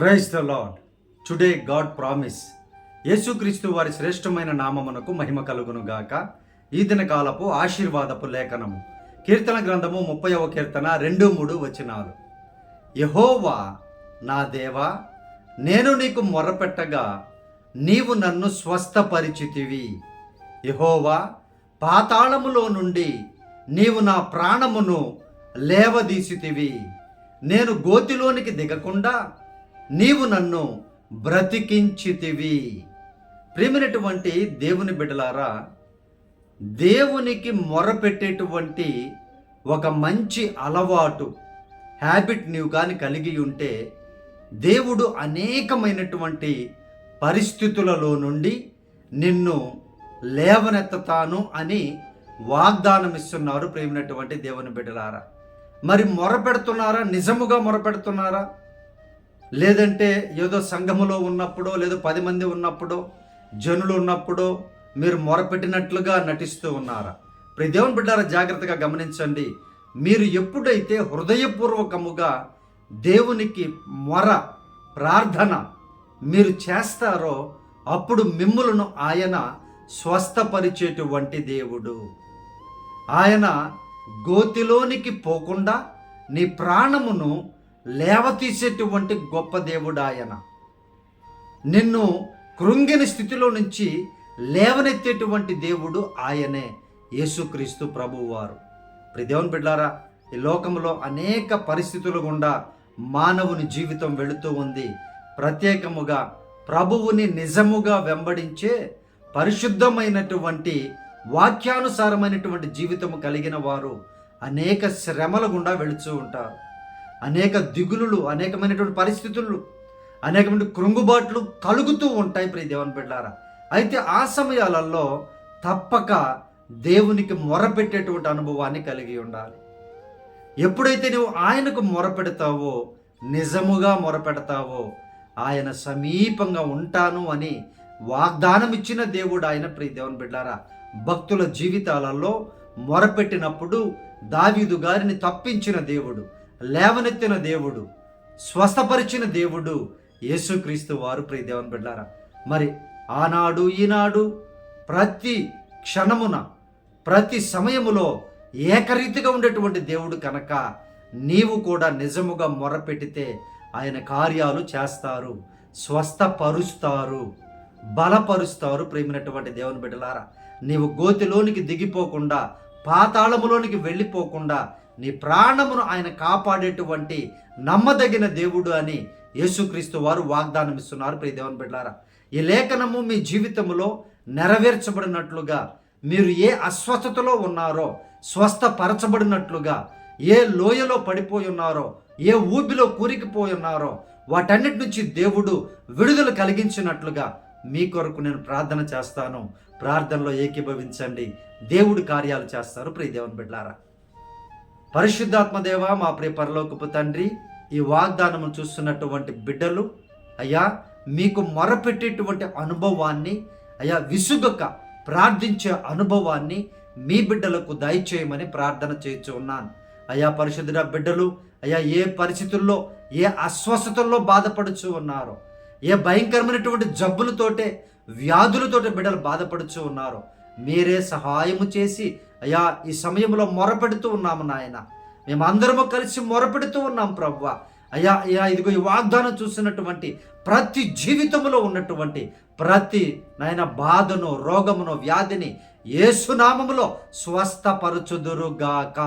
Praise the lord today god promise Yesukristu వారి శ్రేష్టమైన నామమునకు మహిమ కలుగును గాక. ఈ దిన కాలపు ఆశీర్వాదపు లేఖనము. కీర్తన గ్రంథము ముప్పైవ కీర్తన రెండు మూడు వచనాలు. యహోవా నా దేవా నేను నీకు మొరపెట్టగా నీవు నన్ను స్వస్థపరిచితివి. యహోవా పాతాళములో నుండి నీవు నా ప్రాణమును లేవదీసితివి. నేను గోతిలోనికి దిగకుండా నీవు నన్ను బ్రతికించితివి. ప్రేమినటువంటి దేవుని బిడ్డలారా దేవునికి మొరపెట్టేటువంటి ఒక మంచి అలవాటు హ్యాబిట్ నీవు కానీ కలిగి ఉంటే దేవుడు అనేకమైనటువంటి పరిస్థితులలో నుండి నిన్ను లేవనెత్తుతాను అని వాగ్దానం ఇస్తున్నారు ప్రేమినటువంటి దేవుని బిడ్డలారా. మరి మొరపెడుతున్నారా? నిజముగా మొరపెడుతున్నారా? లేదంటే ఏదో సంఘములో ఉన్నప్పుడో లేదో పది మంది ఉన్నప్పుడో జనులు ఉన్నప్పుడో మీరు మొరపెట్టినట్లుగా నటిస్తూ ఉన్నారా? ప్రతి దేవుని బిడ్డారా జాగ్రత్తగా గమనించండి. మీరు ఎప్పుడైతే హృదయపూర్వకముగా దేవునికి మొర ప్రార్థన మీరు చేస్తారో అప్పుడు మిమ్ములను ఆయన స్వస్థపరిచేటువంటి దేవుడు. ఆయన గోతిలోనికి పోకుండా నీ ప్రాణమును లేవతీసేటువంటి గొప్ప దేవుడు ఆయన నిన్ను కృంగిన స్థితిలో నుంచి లేవనెత్తేటువంటి దేవుడు ఆయనే యేసుక్రీస్తు ప్రభువారు. ప్రదేవుని బిడ్డారా ఈ లోకంలో అనేక పరిస్థితుల గుండా మానవుని జీవితం వెళుతూ ఉంది. ప్రత్యేకముగా ప్రభువుని నిజముగా వెంబడించే పరిశుద్ధమైనటువంటి వాక్యానుసారమైనటువంటి జీవితము కలిగిన వారు అనేక శ్రమల గుండా వెళుతూ ఉంటారు. అనేక దిగులులు అనేకమైనటువంటి పరిస్థితులు అనేకమైన కృంగుబాట్లు కలుగుతూ ఉంటాయి ప్రియ దేవుని బిడ్డారా. అయితే ఆ సమయాలలో తప్పక దేవునికి మొరపెట్టేటువంటి అనుభవాన్ని కలిగి ఉండాలి. ఎప్పుడైతే నువ్వు ఆయనకు మొరపెడతావో నిజముగా మొరపెడతావో ఆయన సమీపంగా ఉంటాను అని వాగ్దానం ఇచ్చిన దేవుడు ఆయన ప్రియ దేవుని బిడ్డారా. భక్తుల జీవితాలలో మొరపెట్టినప్పుడు దావీదు గారిని తప్పించిన దేవుడు లేవనెత్తిన దేవుడు స్వస్థపరిచిన దేవుడు యేసుక్రీస్తు వారు. ప్రియ దేవుని బిడ్డారా మరి ఆనాడు ఈనాడు ప్రతి క్షణమున ప్రతి సమయములో ఏకరీతిగా ఉండేటువంటి దేవుడు కనుక నీవు కూడా నిజముగా మొరపెట్టితే ఆయన కార్యాలు చేస్తారు స్వస్థపరుస్తారు బలపరుస్తారు. ప్రేమినటువంటి దేవుని బిడ్డలారా నీవు గోతిలోనికి దిగిపోకుండా పాతాళములోనికి వెళ్ళిపోకుండా నీ ప్రాణమును ఆయన కాపాడేటువంటి నమ్మదగిన దేవుడు అని యేసుక్రీస్తు వారు వాగ్దానం ఇస్తున్నారు ప్రియ దేవన్ బిడ్డారా ఈ లేఖనము మీ జీవితంలో నెరవేర్చబడినట్లుగా మీరు ఏ అస్వస్థతలో ఉన్నారో స్వస్థపరచబడినట్లుగా ఏ లోయలో పడిపోయి ఉన్నారో ఏ ఊబిలో కూరికిపోయి ఉన్నారో వాటన్నిటి నుంచి దేవుడు విడుదల కలిగించినట్లుగా మీ కొరకు నేను ప్రార్థన చేస్తాను. ప్రార్థనలో ఏకీభవించండి. దేవుడు కార్యాలు చేస్తారు. ప్రియ దేవన్ బిడ్డారా పరిశుద్ధాత్మ దేవ మా ప్రియ పరలోకపు తండ్రి ఈ వాగ్దానము చూస్తున్నటువంటి బిడ్డలు అయ్యా మీకు మొరపెట్టేటువంటి అనుభవాన్ని అయ్యా విసుగక ప్రార్థించే అనుభవాన్ని మీ బిడ్డలకు దయచేయమని ప్రార్థన చేయించు ఉన్నాను. అయ్యా పరిశుద్ధుడ బిడ్డలు అయ్యా ఏ పరిస్థితుల్లో ఏ అస్వస్థతల్లో బాధపడుచు ఉన్నారో ఏ భయంకరమైనటువంటి జబ్బులతోటే వ్యాధులతోటే బిడ్డలు బాధపడుచు ఉన్నారో మీరే సహాయము చేసి అయ్యా ఈ సమయంలో మొరపెడుతూ ఉన్నాము నాయన. మేమందరము కలిసి మొరపెడుతూ ఉన్నాం ప్రవ్వ. అయ్యా అయ్యా ఇదిగో ఈ వాగ్దానం చూసినటువంటి ప్రతి జీవితంలో ఉన్నటువంటి ప్రతి నాయన బాధను రోగమును వ్యాధిని ఏసునామములో స్వస్థపరచుదురుగాక.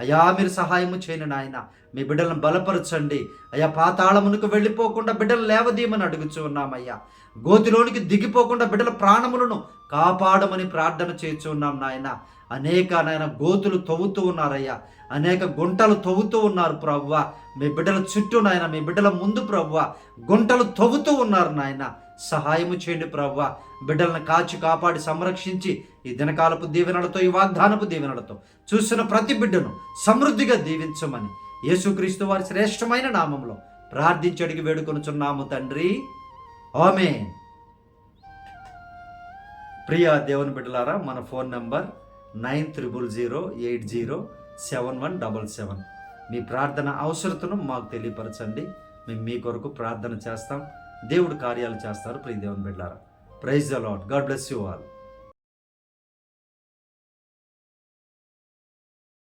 అయ్యా మీరు సహాయము చేయను నాయన. మీ బిడ్డలను బలపరచండి. అయ్యా పాతాళమునకు వెళ్ళిపోకుండా బిడ్డలు లేవదీయమని అడుగుచు ఉన్నామయ్యా. గోతిలోనికి దిగిపోకుండా బిడ్డల ప్రాణములను కాపాడమని ప్రార్థన చేస్తున్నాం నాయన. అనేక నాయన గోతులు తవ్వుతూ ఉన్నారయ్యా. అనేక గుంటలు తవ్వుతూ ఉన్నారు ప్రవ్వ. మీ బిడ్డల చుట్టూ నాయన మీ బిడ్డల ముందు ప్రవ్వ. గుంటలు తవ్వుతూ ఉన్నారు నాయన. సహాయము చేయండి ప్రవ్వ. బిడ్డలను కాచి కాపాడి సంరక్షించి ఈ దినకాలపు దీవెనలతో ఈ వాగ్దానపు దీవెనలతో చూసిన ప్రతి బిడ్డను సమృద్ధిగా దీవించమని యేసుక్రీస్తు వారి శ్రేష్టమైన నామంలో ప్రార్థించి అడిగి వేడుకొనుచున్నాము తండ్రి. ఆమె ప్రియ దేవుని బిడ్డలారా మన phone number nine triple zero eight zero seven one double seven. మీ ప్రార్థన అవసరతను మాకు తెలియపరచండి. మేము మీ కొరకు ప్రార్థన చేస్తాం. దేవుడు కార్యాలు చేస్తారు. ప్రియదేవన్ బిడ్డారా praise the lord god bless you all.